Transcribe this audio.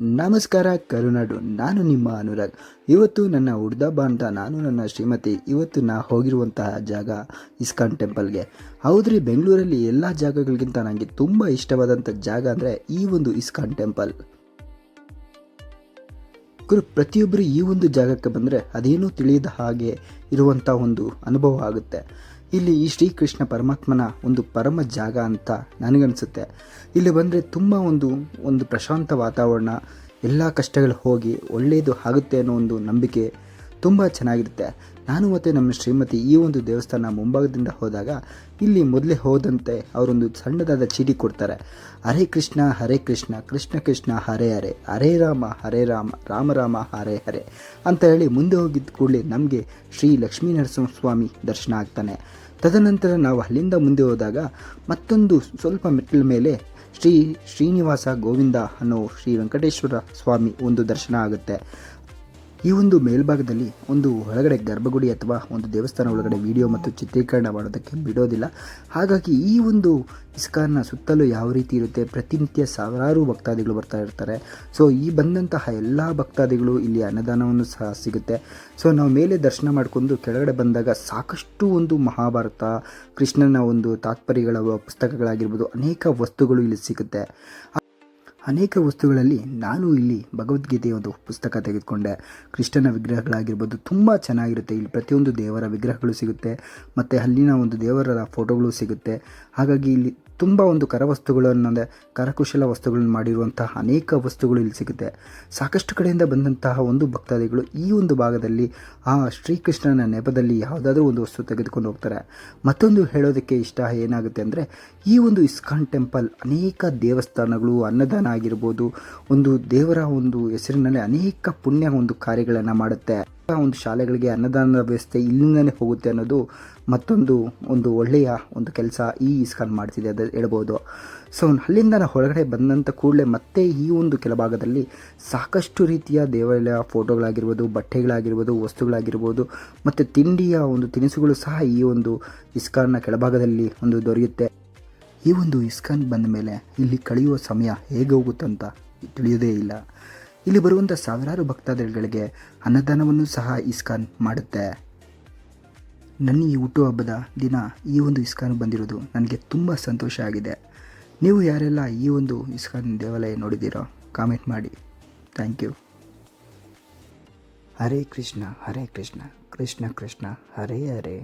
ನಮಸ್ಕಾರ, ಕರುನಾಡು. ನಾನು ನಿಮ್ಮ ಅನುರಾಗ್. ಇವತ್ತು ನನ್ನ ಹುಡ್ದಬ್ಬ ಅಂತ ನಾನು ನನ್ನ ಶ್ರೀಮತಿ. ಇವತ್ತು ನಾ ಹೋಗಿರುವಂತಹ ಜಾಗ ಇಸ್ಕಾನ್ ಟೆಂಪಲ್ಗೆ. ಹೌದ್ರಿ, ಬೆಂಗಳೂರಲ್ಲಿ ಎಲ್ಲ ಜಾಗಗಳಿಗಿಂತ ನನಗೆ ತುಂಬ ಇಷ್ಟವಾದಂಥ ಜಾಗ ಅಂದರೆ ಈ ಒಂದು ಇಸ್ಕಾನ್ ಟೆಂಪಲ್. ಗುರು ಪ್ರತಿಯೊಬ್ಬರು ಈ ಒಂದು ಜಾಗಕ್ಕೆ ಬಂದರೆ ಅದೇನೂ ತಿಳಿಯದ ಹಾಗೆ ಇರುವಂಥ ಒಂದು ಅನುಭವ ಆಗುತ್ತೆ. ಇಲ್ಲಿ ಈ ಶ್ರೀಕೃಷ್ಣ ಪರಮಾತ್ಮನ ಒಂದು ಪರಮ ಜಾಗ ಅಂತ ನನಗನ್ಸುತ್ತೆ. ಇಲ್ಲಿ ಬಂದರೆ ತುಂಬ ಒಂದು ಒಂದು ಪ್ರಶಾಂತ ವಾತಾವರಣ, ಎಲ್ಲ ಕಷ್ಟಗಳು ಹೋಗಿ ಒಳ್ಳೆಯದು ಆಗುತ್ತೆ ಅನ್ನೋ ಒಂದು ನಂಬಿಕೆ ತುಂಬ ಚೆನ್ನಾಗಿರುತ್ತೆ. ನಾನು ಮತ್ತು ನಮ್ಮ ಶ್ರೀಮತಿ ಈ ಒಂದು ದೇವಸ್ಥಾನ ಮುಂಭಾಗದಿಂದ ಹೋದಾಗ ಇಲ್ಲಿ ಮೊದಲೇ ಹೋದಂತೆ ಅವರೊಂದು ಸಣ್ಣದಾದ ಚೀಟಿ ಕೊಡ್ತಾರೆ. ಹರೇ ಕೃಷ್ಣ ಹರೇ ಕೃಷ್ಣ ಕೃಷ್ಣ ಕೃಷ್ಣ, ಹರೇ ಹರೇ ಹರೇ ರಾಮ ಹರೇ ರಾಮ ರಾಮ ರಾಮ, ಹರೇ ಹರೇ ಅಂತ ಹೇಳಿ ಮುಂದೆ ಹೋಗಿದ್ದ ಕೂಡಲೇ ನಮಗೆ ಶ್ರೀ ಲಕ್ಷ್ಮೀ ನರಸಿಂಹಸ್ವಾಮಿ ದರ್ಶನ ಆಗ್ತಾನೆ. ತದನಂತರ ನಾವು ಅಲ್ಲಿಂದ ಮುಂದೆ ಹೋದಾಗ ಮತ್ತೊಂದು ಸ್ವಲ್ಪ ಮೆಟ್ಟಿಲ ಮೇಲೆ ಶ್ರೀ ಶ್ರೀನಿವಾಸ ಗೋವಿಂದ ಅನ್ನೋ ಶ್ರೀ ವೆಂಕಟೇಶ್ವರ ಸ್ವಾಮಿ ಒಂದು ದರ್ಶನ ಆಗುತ್ತೆ. ಈ ಒಂದು ಮೇಲ್ಭಾಗದಲ್ಲಿ ಒಂದು ಒಳಗಡೆ ಗರ್ಭಗುಡಿ ಅಥವಾ ಒಂದು ದೇವಸ್ಥಾನ ಒಳಗಡೆ ವಿಡಿಯೋ ಮತ್ತು ಚಿತ್ರೀಕರಣ ಮಾಡೋದಕ್ಕೆ ಬಿಡೋದಿಲ್ಲ. ಹಾಗಾಗಿ ಈ ಒಂದು ಇಸ್ಕಾನ್ನ ಸುತ್ತಲೂ ಯಾವ ರೀತಿ ಇರುತ್ತೆ? ಪ್ರತಿನಿತ್ಯ ಸಾವಿರಾರು ಭಕ್ತಾದಿಗಳು ಬರ್ತಾ ಇರ್ತಾರೆ. ಸೊ ಈ ಬಂದಂತಹ ಎಲ್ಲ ಭಕ್ತಾದಿಗಳು ಇಲ್ಲಿ ಅನ್ನದಾನವನ್ನು ಸಹ ಸಿಗುತ್ತೆ. ಸೊ ನಾವು ಮೇಲೆ ದರ್ಶನ ಮಾಡಿಕೊಂಡು ಕೆಳಗಡೆ ಬಂದಾಗ ಸಾಕಷ್ಟು ಒಂದು ಮಹಾಭಾರತ, ಕೃಷ್ಣನ ಒಂದು ತಾತ್ಪರ್ಯಗಳ ಪುಸ್ತಕಗಳಾಗಿರ್ಬೋದು, ಅನೇಕ ವಸ್ತುಗಳು ಇಲ್ಲಿ ಸಿಗುತ್ತೆ. ಅನೇಕ ವಸ್ತುಗಳಲ್ಲಿ ನಾನು ಇಲ್ಲಿ ಭಗವದ್ಗೀತೆಯ ಒಂದು ಪುಸ್ತಕ ತೆಗೆದುಕೊಂಡೆ. ಕೃಷ್ಣನ ವಿಗ್ರಹಗಳಾಗಿರ್ಬೋದು ತುಂಬ ಚೆನ್ನಾಗಿರುತ್ತೆ. ಇಲ್ಲಿ ಪ್ರತಿಯೊಂದು ದೇವರ ವಿಗ್ರಹಗಳು ಸಿಗುತ್ತೆ. ಮತ್ತು ಅಲ್ಲಿನ ಒಂದು ದೇವರ ಫೋಟೋಗಳು ಸಿಗುತ್ತೆ. ಹಾಗಾಗಿ ಇಲ್ಲಿ ತುಂಬ ಒಂದು ಕರವಸ್ತುಗಳನ್ನು ಕರಕುಶಲ ವಸ್ತುಗಳನ್ನು ಮಾಡಿರುವಂತಹ ಅನೇಕ ವಸ್ತುಗಳು ಇಲ್ಲಿ ಸಿಗುತ್ತೆ. ಸಾಕಷ್ಟು ಕಡೆಯಿಂದ ಬಂದಂತಹ ಒಂದು ಭಕ್ತಾದಿಗಳು ಈ ಒಂದು ಭಾಗದಲ್ಲಿ ಆ ಶ್ರೀಕೃಷ್ಣನ ನೆಪದಲ್ಲಿ ಯಾವುದಾದ್ರೂ ಒಂದು ವಸ್ತು ತೆಗೆದುಕೊಂಡು ಹೋಗ್ತಾರೆ. ಮತ್ತೊಂದು ಹೇಳೋದಕ್ಕೆ ಇಷ್ಟ ಏನಾಗುತ್ತೆ ಅಂದರೆ, ಈ ಒಂದು ಇಸ್ಕಾನ್ ಟೆಂಪಲ್ ಅನೇಕ ದೇವಸ್ಥಾನಗಳು, ಅನ್ನದಾನ ಆಗಿರ್ಬೋದು, ಒಂದು ದೇವರ ಒಂದು ಹೆಸರಿನಲ್ಲಿ ಅನೇಕ ಪುಣ್ಯ ಒಂದು ಕಾರ್ಯಗಳನ್ನು ಮಾಡುತ್ತೆ. ಒಂದು ಶಾಲೆಗಳಿಗೆ ಅನ್ನದಾನದ ವ್ಯವಸ್ಥೆ ಇಲ್ಲಿಂದನೇ ಹೋಗುತ್ತೆ ಅನ್ನೋದು ಮತ್ತೊಂದು ಒಂದು ಒಳ್ಳೆಯ ಒಂದು ಕೆಲಸ ಈ ಇಸ್ಕಾನ್ ಮಾಡ್ತಿದೆ ಅದು ಹೇಳ್ಬೋದು. ಸೊ ಅಲ್ಲಿಂದ ನಾನು ಹೊರಗಡೆ ಬಂದಂಥ ಕೂಡಲೇ ಮತ್ತೆ ಈ ಒಂದು ಕೆಳಭಾಗದಲ್ಲಿ ಸಾಕಷ್ಟು ರೀತಿಯ ದೇವಾಲಯ ಫೋಟೋಗಳಾಗಿರ್ಬೋದು, ಬಟ್ಟೆಗಳಾಗಿರ್ಬೋದು, ವಸ್ತುಗಳಾಗಿರ್ಬೋದು, ಮತ್ತು ತಿಂಡಿಯ ಒಂದು ತಿನಿಸುಗಳು ಸಹ ಈ ಒಂದು ಇಸ್ಕಾನ್ನ ಕೆಳಭಾಗದಲ್ಲಿ ಒಂದು ದೊರೆಯುತ್ತೆ. ಈ ಒಂದು ಇಸ್ಕಾನ್ ಬಂದ ಮೇಲೆ ಇಲ್ಲಿ ಕಳೆಯುವ ಸಮಯ ಹೇಗೆ ಹೋಗುತ್ತಂತ ತಿಳಿಯೋದೇ ಇಲ್ಲ. ಇಲ್ಲಿ ಬರುವಂಥ ಸಾವಿರಾರು ಭಕ್ತಾದಿಗಳಿಗೆ ಅನ್ನದಾನವನ್ನು ಸಹ ಇಸ್ಕಾನ್ ಮಾಡುತ್ತೆ. ನನ್ನ ಈ ಹುಟ್ಟುಹಬ್ಬದ ದಿನ ಈ ಒಂದು ಇಸ್ಕಾನ್ ಬಂದಿರೋದು ನನಗೆ ತುಂಬ ಸಂತೋಷ ಆಗಿದೆ. ನೀವು ಯಾರೆಲ್ಲ ಈ ಒಂದು ಇಸ್ಕಾನ್ ದೇವಾಲಯ ನೋಡಿದ್ದೀರೋ ಕಾಮೆಂಟ್ ಮಾಡಿ. Thank you Hare Krishna Hare Krishna Krishna Krishna, Hare Hare.